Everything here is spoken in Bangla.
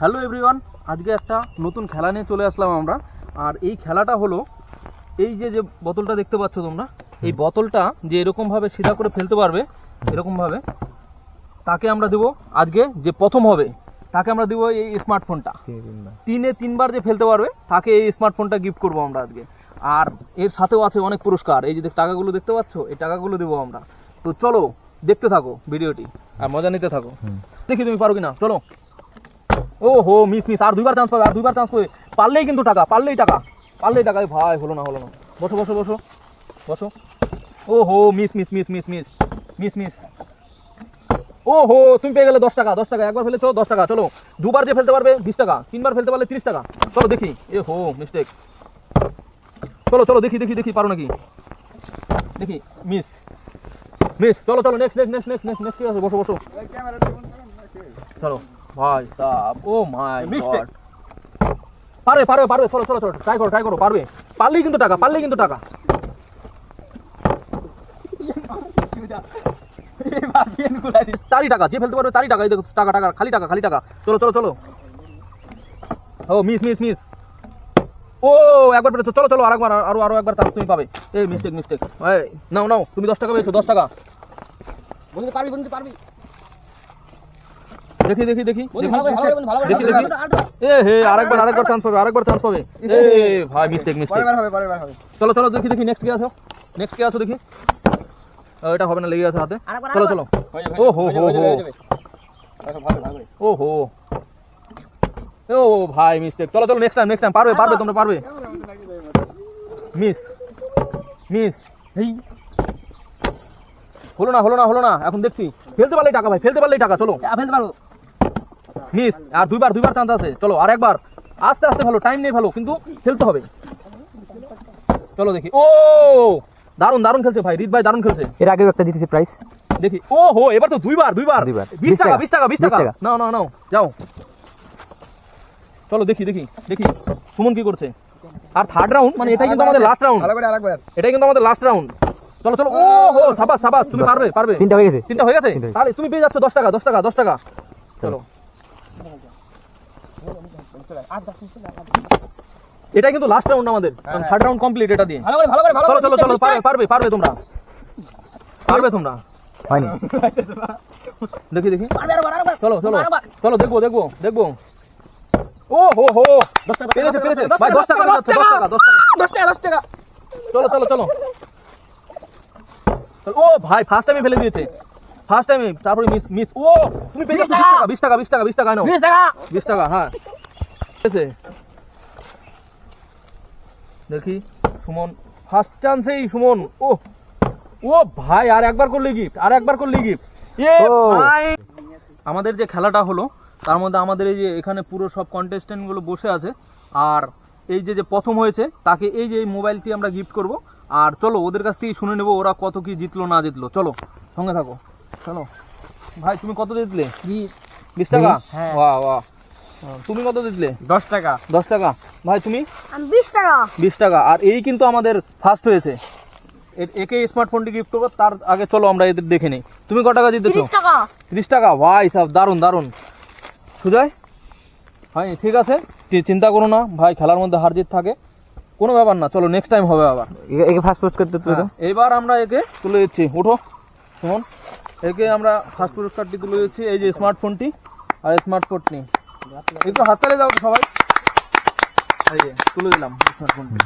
হ্যালো এভরিওয়ান আজকে একটা নতুন খেলা নিয়ে চলে আসলাম আমরা। আর এই খেলাটা হলো এই যে যে বোতলটা দেখতে পাচ্ছ তোমরা এই বোতলটা যে এরকমভাবে সিধা করে ফেলতে পারবে এরকমভাবে তাকে আমরা দেবো আজকে যে প্রথম হবে তাকে আমরা দেবো এই স্মার্টফোনটা। তিনে তিনবার যে ফেলতে পারবে তাকে এই স্মার্টফোনটা গিফট করব আমরা আজকে। আর এর সাথেও আছে অনেক পুরস্কার এই যে টাকাগুলো দেখতে পাচ্ছ এই টাকাগুলো দেবো আমরা। তো চলো দেখতে থাকো ভিডিওটি আর মজা নিতে থাকো। দেখি তুমি পারো কিনা চলো। ও হো মিস মিস আর দুইবার চান্স পাবে আর দুইবার চান্স পাবে পারলেই কিন্তু টাকা পারলেই টাকা পারলেই টাকা ভাই হলো না হলো না বসো বসো বসো বসো ও হো miss miss miss miss miss miss miss ও হো তুমি পেয়ে গেলে দশ টাকা দশ টাকা একবার ফেলেছো দশ টাকা চলো দুবার যে ফেলতে পারবে বিশ টাকা তিনবার ফেলতে পারলে তিরিশ টাকা চলো দেখি এ হো মিস্টেক চলো চলো দেখি দেখি দেখি পারো নাকি দেখি মিস মিস চলো চলো next next next next next next বসো বসো চলো ভাই সাব ও মাই Mistake. পারবে পারবে পারবে চলো চলো চলো ট্রাই করো ট্রাই করো পারবে। পারলেই কিন্তু টাকা পারলেই কিন্তু টাকা। তারই টাকা যে ফেলতে পারবে তারই টাকা এই দেখো টাকা টাকা খালি টাকা খালি টাকা। চলো চলো চলো। ও মিস মিস মিস ও একবার পেরেছ চলো চলো আরেকবার আরও আরও একবার তুমি পাবে। এই মিস্টেক মিস্টেক নাও নাও তুমি দশ টাকা পেয়েছ দশ টাকা। বন্ধু পারবি বন্ধু পারবি। দেখি দেখি দেখি। দেখি দেখি। এ হে আরেকবার আরেকবার চান্স পাবে আরেকবার চান্স পাবে। এ ভাই মিস্টেক মিস্টেক চলো চলো দেখি দেখি নেক্সট কি আছে নেক্সট কি আছে দেখি। এটা হবে না লেগে আছে হাতে। চলো চলো। ও হো হো। হো ও হো ও ভাই মিস্টেক চলো চলো নেক্সট টাইম নেক্সট টাইম পারবে পারবে তোমরা পারবে। মিস মিস এই হলো না হলো না হলো না। এখন দেখছি। ফেলতে পারলেই টাকা ভাই ফেলতে পারলেই টাকা চলো। ফেলতে পারব। মিস আর দুইবার দুইবার চান্স আছে। চলো আর একবার। আস্তে আস্তে ভালো টাইম নেই ভালো কিন্তু খেলতে হবে। চলো দেখি। ও দারুণ দারুণ খেলছে ভাই রিত ভাই দারুণ খেলছে। এর আগেও একটা জিতেছি প্রাইস দেখি ও হো এবার তো দুইবার দুইবার। দুইবার। বিশ টাকা 20 বিশ টাকা বিশ 20 টাকা। নাও নাও নাও যাও। চলো দেখি দেখি দেখি। সুমন কি করছে? আর থার্ড রাউন্ড মানে এটাই কিন্তু আমাদের লাস্ট রাউন্ড এটাই কিন্তু আমাদের লাস্ট রাউন্ড চলো চলো ও হো সাবাস সাবাস তুমি পারবে পারবে। তিনটা হয়ে গেছে। তিনটা হয়ে গেছে? তাহলে তুমি পেয়ে যাচ্ছ দশ টাকা দশ টাকা দশ টাকা। চলো। এটাই কিন্তু লাস্ট রাউন্ড আমাদের। থার্ড রাউন্ড কমপ্লিট এটা দিয়ে। ভালো করে ভালো করে ভালো চলো করে চলো চলো পারবে পারবে পারবে তোমরা। পারবে তোমরা। হয়নি। দেখি দেখি। আরেকবার চলো চলো চলো দেখব দেখব দেখব। ও হো হো। পেরেছে পেরেছে। ভাই দশ টাকা দশ টাকা দশ টাকা। দশ টাকা দশ টাকা। চলো চলো চলো। ও ভাই ফার্স্ট টাইমে ফেলে দিয়েছে। ফার্স্ট টাইমে তারপরে মিস মিস ও তুমি পেয়ে যাচ্ছ বিশ টাকা বিশ টাকা বিশ টাকা নাও বিশ টাকা। বিশ টাকা হ্যাঁ। আছে। দেখি সুমন। ফার্স্ট চান্সেই সুমন। ও ও ভাই আর একবার করলে গিফট আর একবার করলে গিফট আমাদের যে খেলাটা হলো তার মধ্যে আমাদের এই যে এখানে পুরো সব কন্টেস্টেন্টগুলো বসে আছে আর এই যে যে প্রথম হয়েছে তাকে এই যে এই মোবাইলটি আমরা গিফট করব। আর চলো ওদের কাছ থেকে শুনে নেব ওরা কত কি জিতলো না জিতলো। চলো সঙ্গে থাকো। চলো ভাই তুমি কত জিতলে বিশ। বিশ টাকা? হ্যাঁ। বাহ বাহ তুমি কত জিতলে দশ টাকা। দশ টাকা। ভাই তুমি? বিশ টাকা। বিশ টাকা। আর এই কিন্তু আমাদের ফার্স্ট হয়েছে। এ- একে স্মার্টফোনটি গিফট করব তার আগে চলো আমরা এদের দেখে নিই। তুমি ক টাকা জিতেছো টাকা। ত্রিশ টাকা? ভাই সব দারুণ দারুণ সুজয়? ভাই ঠিক আছে? চিন্তা করো না। ভাই খেলার মধ্যে হার জিত থাকে। কোনো ব্যাপার না চলো নেক্সট টাইম হবে আবার। একে ফার্স্ট পোস্ট করতে হ্যাঁ, এবার আমরা একে তুলে দিচ্ছি। উঠো শুনুন একে আমরা ফার্স্ট পুরস্কারটি তুলে দিচ্ছি, এই যে স্মার্টফোনটি আর স্মার্টফোনটি একটু হাততালি দাও সবাই। এই যে, তুলে দিলাম স্মার্টফোনটি